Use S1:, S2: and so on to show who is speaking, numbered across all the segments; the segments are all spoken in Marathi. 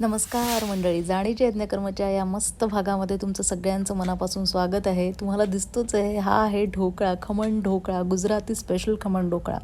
S1: नमस्कार मंडळी जाणीच्या यज्ञकर्माच्या या मस्त भागामध्ये तुमचं सगळ्यांचं मनापासून स्वागत आहे. तुम्हाला दिसतोच आहे हा आहे ढोकळा खमण ढोकळा गुजराती स्पेशल खमण ढोकळा.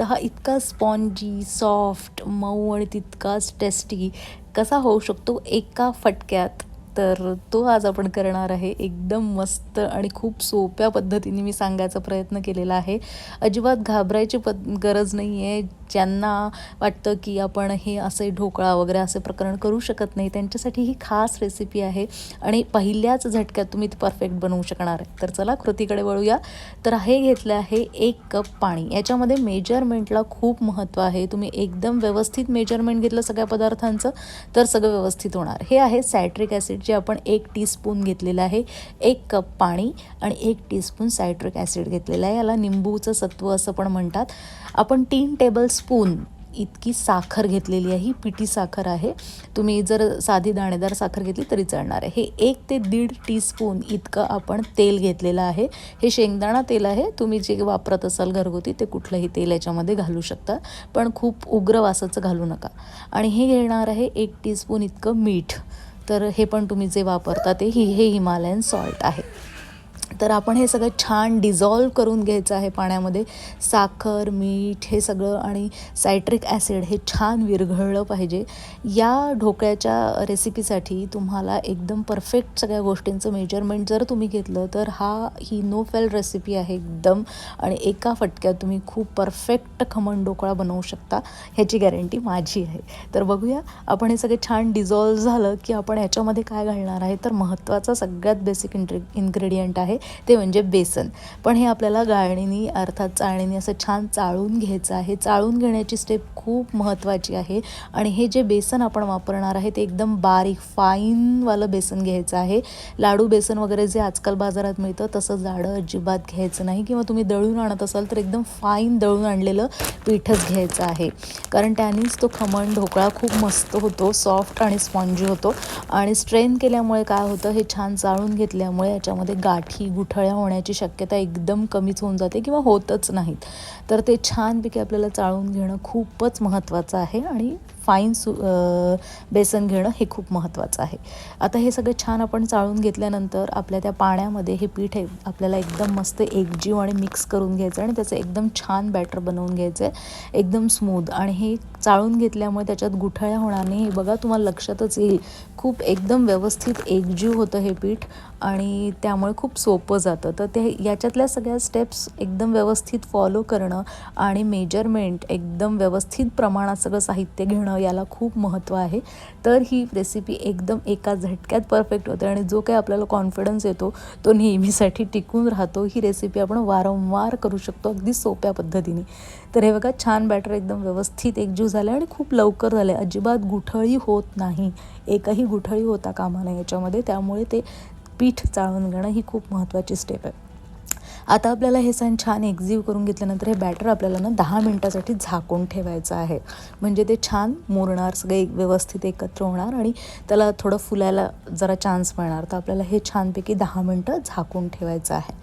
S1: तर हा इतका स्पॉन्जी सॉफ्ट मऊ आणि तितकाच टेस्टी कसा होऊ शकतो एका फटक्यात? तर तो आज आपण करणार आहे एकदम मस्त आणि खूप सोप्या पद्धतीने मी सांगायचा प्रयत्न केलेला आहे. अजिबात घाबरायची पद गरज नाही आहे ज्यांना वाटतं की आपण हे असे ढोकळा वगैरे असे प्रकरण करू शकत नाही त्यांच्यासाठी ही खास रेसिपी आहे आणि पहिल्याच झटक्यात तुम्ही परफेक्ट बनवू शकणार आहे. तर चला कृतीकडे वळूया. तर हे घेतलं आहे एक कप पाणी. याच्यामध्ये मेजरमेंटला खूप महत्त्व आहे. तुम्ही एकदम व्यवस्थित मेजरमेंट घेतलं सगळ्या पदार्थांचं तर सगळं व्यवस्थित होणार. हे आहे सॅट्रिक ॲसिड. जे आपण एक टीस्पून घेतलेलं आहे एक कप पाणी आणि एक टीस्पून सायट्रिक ॲसिड घेतलेलं आहे. याला निंबूचं सत्व असं पण म्हणतात. आपण तीन टेबल स्पून इतकी साखर घेतलेली आहे. ही पिठी साखर आहे. तुम्ही जर साधी दाणेदार साखर घेतली तरी चालणार आहे. हे एक ते दीड टीस्पून इतकं आपण तेल घेतलेलं आहे. हे शेंगदाणा तेल आहे. तुम्ही जे वापरत असाल घरगुती ते कुठलंही तेल याच्यामध्ये घालू शकता. पण खूप उग्र वासाचं घालू नका. आणि हे घेणार आहे एक टीस्पून इतकं मीठ. तर हे पण तुम्ही जे वापरता ते ही हे हिमालयन सॉल्ट आहे. तर आपण हे सगळं छान डिझॉल्व करून घ्यायचं आहे पाण्यामध्ये. साखर मीठ हे सगळं आणि सायट्रिक ॲसिड हे छान विरघळलं पाहिजे. या ढोकळ्याच्या रेसिपीसाठी तुम्हाला एकदम परफेक्ट सगळ्या गोष्टींचं मेजरमेंट जर तुम्ही घेतलं तर हा ही नो फेल रेसिपी आहे एकदम. आणि एका फटक्यात तुम्ही खूप परफेक्ट खमण ढोकळा बनवू शकता. ह्याची गॅरंटी माझी आहे. तर बघूया आपण हे सगळे छान डिझॉल्व झालं की आपण याच्यामध्ये काय घालणार आहे? तर महत्त्वाचा सगळ्यात बेसिक इंट्री इन्ग्रेडियंट आहे ते म्हणजे बेसन. पण हे आपल्याला गाळणीनी अर्थात चाळणीने असं छान चाळून घ्यायचं आहे. चाळून घेण्याची स्टेप खूप महत्त्वाची आहे. आणि हे जे बेसन आपण वापरणार आहे ते एकदम बारीक फाईनवालं बेसन घ्यायचं आहे. लाडू बेसन वगैरे जे आजकाल बाजारात मिळतं तसं जाडं अजिबात घ्यायचं नाही. किंवा तुम्ही दळून आणत असाल तर एकदम फाईन दळून आणलेलं पीठच घ्यायचं आहे. कारण त्यानेच तो खमण ढोकळा खूप मस्त होतो सॉफ्ट आणि स्पॉन्जी होतो. आणि स्ट्रेन केल्यामुळे काय होतं हे छान चाळून घेतल्यामुळे याच्यामध्ये गाठी गुठळ्या होण्याची शक्यता एकदम कमीच होऊन जाते किंवा होतच नाहीत. तर ते छानपैकी आपल्याला चाळून घेणं खूपच महत्त्वाचं आहे आणि फाईन सु बेसन घेणं हे खूप महत्त्वाचं आहे. आता हे सगळं छान आपण चाळून घेतल्यानंतर आपल्या त्या पाण्यामध्ये हे पीठ आहे आपल्याला एकदम मस्त एकजीव आणि मिक्स करून घ्यायचं आणि त्याचं एकदम छान बॅटर बनवून घ्यायचं आहे. एकदम स्मूद. आणि हे चाळून घेतल्यामुळे त्याच्यात गुठळ्या होणार नाही हे बघा तुम्हाला लक्षातच येईल. खूप एकदम व्यवस्थित एकजीव होतं हे पीठ आणि त्यामुळे खूप सोपं जातं. तर ते याच्यातल्या सगळ्या स्टेप्स एकदम व्यवस्थित फॉलो करणं आणि मेजरमेंट एकदम व्यवस्थित प्रमाणात सगळं साहित्य घेणं याला खूप महत्त्व आहे. तर ही रेसिपी एकदम एका झटक्यात परफेक्ट होते आणि जो काही आपल्याला कॉन्फिडन्स येतो तो नेहमीसाठी टिकून राहतो. ही रेसिपी आपण वारंवार करू शकतो अगदी सोप्या पद्धतीने. तर हे बघा छान बॅटर एकदम व्यवस्थित एकजीव झालं आणि खूप लवकर झाले. अजिबात गुठळी होत नाही. एकही गुठळी होता कामा नये याच्यामध्ये. त्यामुळे ते पीठ चाळून घेणं ही खूप महत्त्वाची स्टेप आहे. आता आपल्याला हे सण छान एक्झिव्ह करून घेतल्यानंतर हे बॅटर आपल्याला ना दहा मिनटासाठी झाकून ठेवायचं आहे. म्हणजे ते छान मुरणार सगळे व्यवस्थित एकत्र होणार आणि त्याला थोडं फुलायला जरा चान्स मिळणार. तर आपल्याला हे छानपैकी दहा मिनटं झाकून ठेवायचं आहे.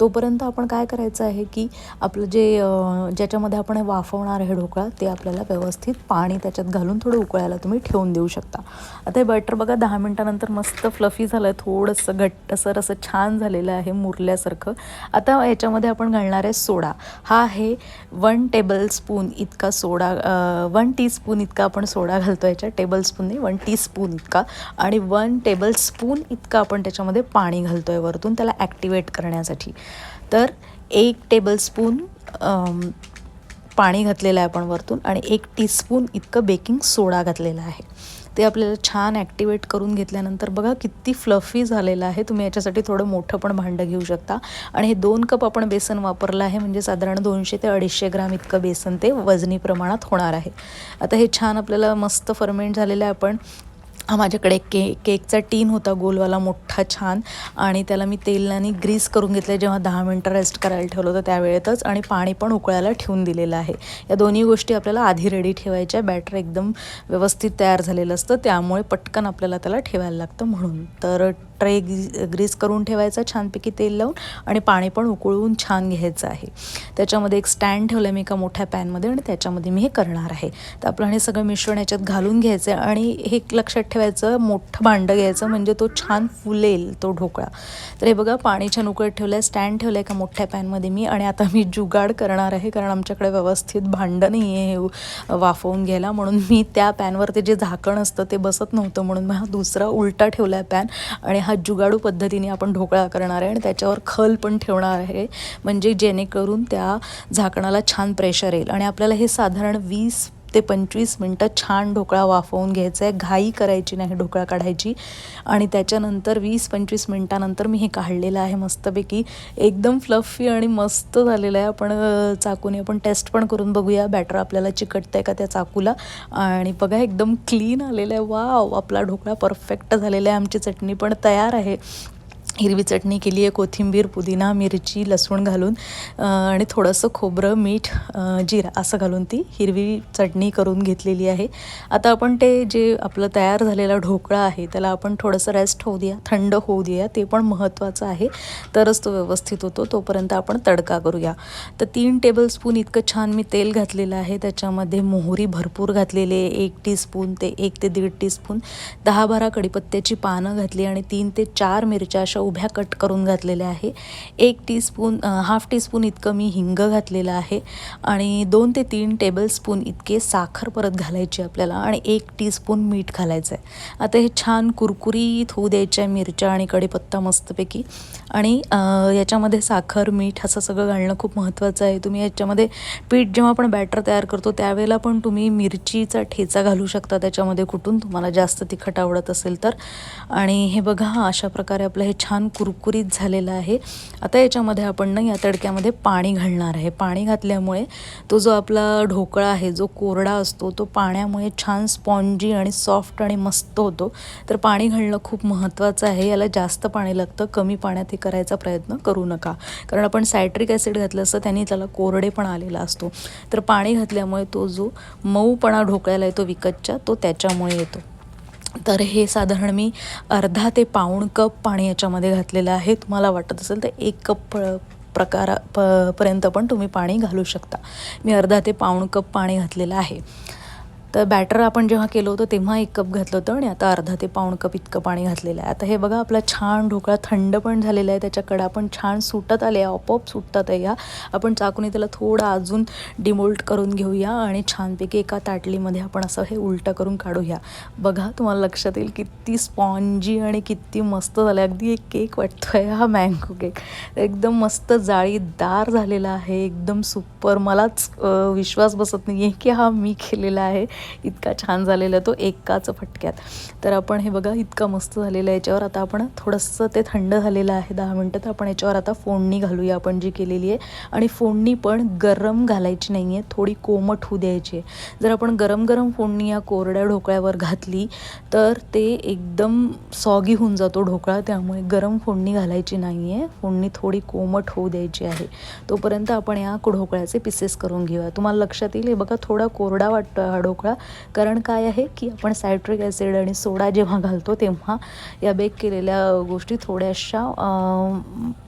S1: तोपर्यंत आपण काय करायचं आहे की आपलं जे ज्याच्यामध्ये आपण वाफवणार आहे ढोकळा ते आपल्याला व्यवस्थित पाणी त्याच्यात घालून थोडं उकळायला तुम्ही ठेवून देऊ शकता. आता हे बटर बघा दहा मिनटानंतर मस्त फ्लफी झालं आहे थोडंसं घट्टसर असं छान झालेलं आहे मुरल्यासारखं. आता याच्यामध्ये आपण घालणार आहे सोडा. हा आहे वन टेबल स्पून इतका सोडा वन टीस्पून इतका आपण सोडा घालतो याच्यात. टेबल स्पूनने वन टीस्पून इतका. आणि वन टेबल स्पून इतका आपण त्याच्यामध्ये पाणी घालतो आहे वरतून त्याला ॲक्टिवेट करण्यासाठी. तर एक टेबलस्पून पाणी घातलेलं आहे आपण वरतून आणि एक टीस्पून इतकं बेकिंग सोडा घातलेला आहे. ते आपल्याला छान ॲक्टिवेट करून घेतल्यानंतर बघा किती फ्लफी झालेलं आहे. तुम्ही याच्यासाठी थोडं मोठं पण भांडं घेऊ शकता. आणि हे दोन कप आपण बेसन वापरलं आहे म्हणजे साधारण दोनशे ते अडीचशे ग्राम इतकं बेसन ते वजनी प्रमाणात होणार आहे. आता हे छान आपल्याला मस्त फर्मेंट झालेलं आहे आपण. हा माझ्याकडे के केकचा टीन होता गोलवाला मोठा छान. आणि त्याला मी तेलाने ग्रीस करून घेतलं जेव्हा दहा मिनटं रेस्ट करायला ठेवलं होतं त्यावेळेतच. आणि पाणी पण उकळायला ठेवून दिलेलं आहे. या दोन्ही गोष्टी आपल्याला आधी रेडी ठेवायच्या. बॅटर एकदम व्यवस्थित तयार झालेलं असतं. त्यामुळे पटकन आपल्याला त्याला ठेवायला लागतं म्हणून. तर ट्रे ग्रीस करून ठेवायचा छानपैकी तेल लावून. आणि पाणी पण उकळून छान घ्यायचं आहे. त्याच्यामध्ये एक स्टँड ठेवलं मी एका मोठ्या पॅनमध्ये आणि त्याच्यामध्ये मी हे करणार आहे. तर आपलं हे सगळं मिश्रण याच्यात घालून घ्यायचं आहे आणि हे लक्षात ठेवायचं मोठं भांडं घ्यायचं म्हणजे तो छान फुलेल तो ढोकळा. तर हे बघा पाणी छान उकळत ठेवलं आहे स्टँड ठेवलं आहे का मोठ्या पॅनमध्ये मी आणि आता मी जुगाड करणार आहे कारण आमच्याकडे व्यवस्थित भांडं नाही आहे हे वाफवून घ्यायला. म्हणून मी त्या पॅनवर ते जे झाकण असतं ते बसत नव्हतं. म्हणून मी हा दुसरा उलटा ठेवला आहे पॅन आणि हा जुगाडू पद्धतीने आपण ढोकळा करणार आहे आणि त्याच्यावर खल पण ठेवणार आहे. म्हणजे जेणेकरून त्या झाकणाला छान प्रेशर येईल. आणि आपल्याला हे साधारण वीस ते पंचवीस मिनटं छान ढोकळा वाफवून घ्यायचा आहे घाई करायची नाही ढोकळा काढायची. आणि त्याच्यानंतर वीस पंचवीस मिनटानंतर मी हे काढलेलं आहे मस्तपैकी. एकदम फ्लफी आणि मस्त झालेलं आहे. आपण चाकूने आपण टेस्ट पण करून बघूया. बॅटर आपल्याला चिकटतं आहे का त्या चाकूला? आणि बघा एकदम क्लीन आलेलं आहे. वा आपला ढोकळा परफेक्ट झालेला आहे. आमची चटणी पण तयार आहे. हिरवी चटणी केली आहे कोथिंबीर पुदिना मिरची लसूण घालून आणि थोडंसं खोबरं मीठ जिरा असं घालून ती हिरवी चटणी करून घेतलेली आहे. आता आपण ते जे आपलं तयार झालेला ढोकळा आहे त्याला आपण थोडंसं रेस्ट होऊ द्या थंड होऊ द्या ते पण महत्त्वाचं आहे. तरच तो व्यवस्थित होतो तोपर्यंत आपण तडका करूया. तर तीन टेबलस्पून इतकं छान मी तेल घातलेलं आहे त्याच्यामध्ये मोहरी भरपूर घातलेली आहे एक टीस्पून ते एक ते दीड टीस्पून दहा बारा कडीपत्त्याची पानं घातली आणि तीन ते चार मिरच्या अशा उभ्या कट करून घातलेल्या आहे. एक टीस्पून हाफ टीस्पून इतकं मी हिंग घातलेलं आहे आणि दोन ते तीन टेबलस्पून इतके साखर परत घालायची आपल्याला आणि एक टीस्पून मीठ घालायचं आहे आता हे छान कुरकुरीत होऊ द्यायचं आहे मिरच्या आणि कढीपत्ता मस्तपैकी. आणि याच्यामध्ये साखर मीठ असं सगळं घालणं खूप महत्त्वाचं आहे. तुम्ही याच्यामध्ये पीठ जेव्हा आपण बॅटर तयार करतो त्यावेळेला पण तुम्ही मिरचीचा ठेचा घालू शकता. त्याच्यामध्ये कुठून तुम्हाला जास्त तिखट आवडत असेल तर. आणि हे बघा अशा प्रकारे आपलं हे छान छान कुरकुरीत झालेला आहे. आता याच्यामध्ये आपण ना या तडक्यामध्ये पाणी घालणार आहे. पाणी घातल्यामुळे तो जो आपला ढोकळा आहे जो कोरडा असतो तो पाण्यामुळे छान स्पॉन्जी आणि सॉफ्ट आणि मस्त होतो. तर पाणी घालणं खूप महत्त्वाचं आहे. याला जास्त पाणी लागतं कमी पाण्यात हे करायचा प्रयत्न करू नका. कारण आपण सायट्रिक ॲसिड घातलं असतं त्यांनी त्याला कोरडेपणा आलेला असतो. तर पाणी घातल्यामुळे तो जो मऊपणा ढोकळ्याला येतो विकतच्या तो त्याच्यामुळे येतो. तर हे साधारण मी अर्धा ते पाऊण कप पाणी याच्यामध्ये घातलेलं आहे. तुम्हाला वाटत असेल तर एक कप प्रकारा प पर्यंत पण तुम्ही पाणी घालू शकता. मी अर्धा ते पाऊण कप पाणी घातलेलं आहे. तर बॅटर आपण जेव्हा केलं होतं तेव्हा एक कप घातलं होतं आणि आता अर्धा ते पाऊण कप इतकं पाणी घातलेलं आहे. आता हे बघा आपला छान ढोकळा थंड पण झालेला आहे त्याच्या कडा पण छान सुटत आले आपोआप सुटतात आहे ह्या आपण चाकूने त्याला थोडं अजून डिमोल्ट करून घेऊया आणि छानपैकी एका ताटलीमध्ये आपण असं हे उलटं करून काढूया. बघा तुम्हाला लक्षात येईल किती स्पॉन्जी आणि किती मस्त झालं अगदी एक केक वाटतो आहे हा मँगो केक एकदम मस्त जाळीदार झालेला आहे एकदम सुपर मलाच विश्वास बसत नाही आहे की हा मी केलेला आहे. इतका छान झालेला तो एकाच फटक्यात. तर आपण हे बघा इतका मस्त झालेलं आहे याच्यावर. आता आपण थोडंसं ते थंड झालेलं आहे दहा मिनटं. तर आपण याच्यावर आता फोडणी घालूया आपण जी केलेली आहे. आणि फोडणी पण गरम घालायची नाही आहे थोडी कोमट होऊ द्यायची आहे. जर आपण गरम गरम फोडणी या कोरड्या ढोकळ्यावर घातली तर ते एकदम सॉगी होऊन जातो ढोकळा. त्यामुळे गरम फोडणी घालायची नाही आहे फोडणी थोडी कोमट होऊ द्यायची आहे. तोपर्यंत आपण या ढोकळ्याचे पिसेस करून घेऊया. तुम्हाला लक्षात येईल हे बघा थोडा कोरडा वाटतो हा ढोकळा. कारण काय आहे की आपण सायट्रिक ॲसिड आणि सोडा जेव्हा घालतो तेव्हा या बेक केलेल्या गोष्टी थोड्याशा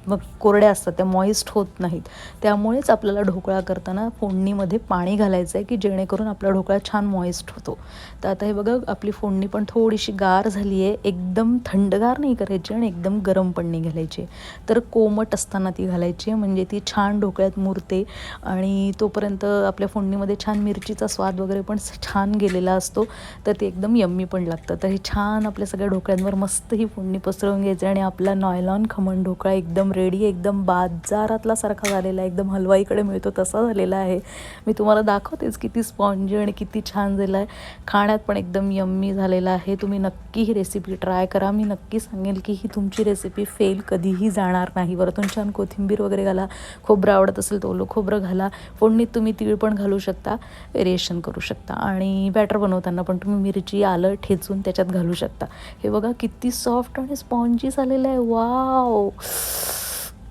S1: मग कोरड्या असतात त्या मॉइस्ट होत नाहीत. त्यामुळेच आपल्याला ढोकळा करताना फोडणीमध्ये पाणी घालायचं आहे की जेणेकरून आपला ढोकळा छान मॉइस्ट होतो. तर आता हे बघा आपली फोडणी पण थोडीशी गार झाली आहे. एकदम थंडगार नाही करायची आणि एकदम गरम पण नाही घालायची. तर कोमट असताना ती घालायची म्हणजे ती छान ढोकळ्यात मुरते. आणि तोपर्यंत आपल्या फोडणीमध्ये छान मिरचीचा स्वाद वगैरे पण छान गेलेला असतो. तर ते एकदम यम्मी पण लागतं तर हे छान आपल्या सगळ्या ढोकळ्यांवर मस्त ही फोडणी पसरवून घ्यायची आणि आपला नॉयलॉन खमण ढोकळा एकदम रेडी एकदम बाजारातला सारखा झालेला आहे. एकदम हलवाईकडे मिळतो तसा झालेला आहे. मी तुम्हाला दाखवतेच किती स्पॉन्जी आणि किती छान झालं आहे. खाण्यात पण एकदम यम्मी झालेला आहे. तुम्ही नक्की ही रेसिपी ट्राय करा. मी नक्की सांगेल की ही तुमची रेसिपी फेल कधीही जाणार नाही. वरतून छान कोथिंबीर वगैरे घाला. खोबरं आवडत असेल तर ओलं खोबरं घाला. फोडणीत तुम्ही तीळ पण घालू शकता. वेरिएशन करू शकता. आणि बॅटर बनवताना पण तुम्ही मिरची आलं ठेचून त्याच्यात घालू शकता. हे बघा किती सॉफ्ट आणि स्पॉन्जी झालेलं आहे. Wow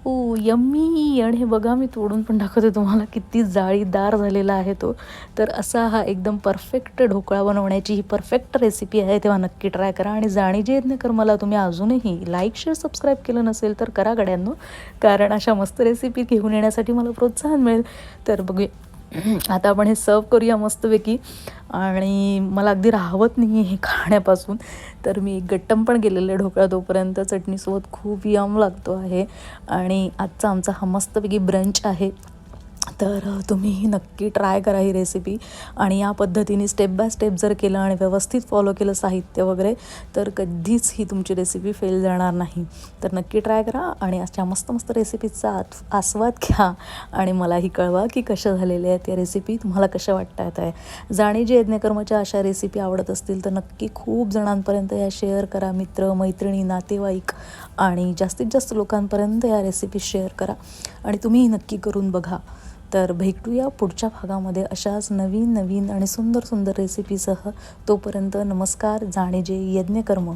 S1: oh yummy. आणि हे बघा मी तोडून पण दाखवते तुम्हाला किती जाळीदार झालेला आहे तो. तर असा हा एकदम परफेक्ट ढोकळा बनवण्याची ही परफेक्ट रेसिपी आहे तेव्हा नक्की ट्राय करा. आणि जाणी जे कर मला तुम्ही अजूनही लाईक शेअर सबस्क्राईब केलं नसेल तर करा गड्यांनो. कारण अशा मस्त रेसिपी घेऊन येण्यासाठी मला प्रोत्साहन मिळेल. तर बघूया. आता आपण हे सर्व करूया मस्तपैकी. आणि मला अगदी राहवत नाही आहे हे खाण्यापासून. तर मी एक गट्टम पण गेलेले आहे ढोकळा तोपर्यंत. चटणीसोबत खूप यम लागतो आहे. आणि आजचा आमचा हा मस्तपैकी ब्रंच आहे. तर तुम्ही नक्की ट्राय करा ही रेसिपी आणि या पद्धतीने स्टेप बाय स्टेप जर केलं आणि व्यवस्थित फॉलो केलं साहित्य वगैरे तर कधीच ही तुमची रेसिपी फेल जाणार नाही. तर नक्की ट्राय करा आणि अशा मस्त मस्त रेसिपीचा आत आस्वाद घ्या आणि मलाही कळवा की कशा झालेल्या आहेत या रेसिपी तुम्हाला कशा वाटतात आहे. जाणे जे यज्ञकर्माच्या अशा रेसिपी आवडत असतील तर नक्की खूप जणांपर्यंत या शेअर करा मित्र मैत्रिणी नातेवाईक आणि जास्तीत जास्त लोकांपर्यंत या रेसिपी शेअर करा आणि तुम्हीही नक्की करून बघा. तर भेटूया पुढच्या भागामध्ये अशाच नवीन नवीन आणि सुंदर सुंदर रेसिपीसह तोपर्यंत नमस्कार जाणे जे यज्ञकर्म.